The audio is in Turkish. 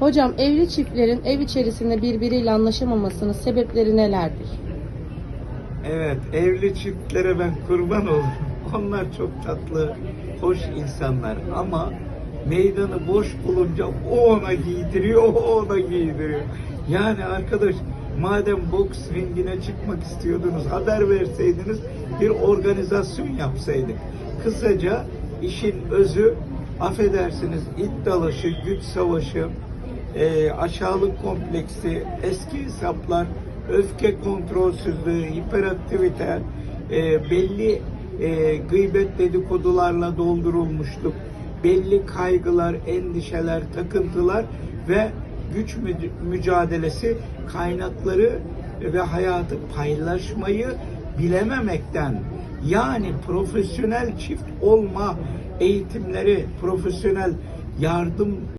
Hocam evli çiftlerin ev içerisinde birbiriyle anlaşamamasının sebepleri nelerdir? Evet, evli çiftlere ben kurban olurum. Onlar çok tatlı, hoş insanlar ama meydanı boş bulunca o ona giydiriyor, o ona giydiriyor. Yani arkadaş madem boks ringine çıkmak istiyordunuz haber verseydiniz bir organizasyon yapsaydık. Kısaca işin özü affedersiniz it dalaşı, güç savaşı, e, aşağılık kompleksi, eski hesaplar, öfke kontrolsüzlüğü, hiperaktivite, e, belli e, gıybet dedikodularla doldurulmuşluk, belli kaygılar, endişeler, takıntılar ve güç mü- mücadelesi kaynakları ve hayatı paylaşmayı bilememekten yani profesyonel çift olma eğitimleri, profesyonel yardım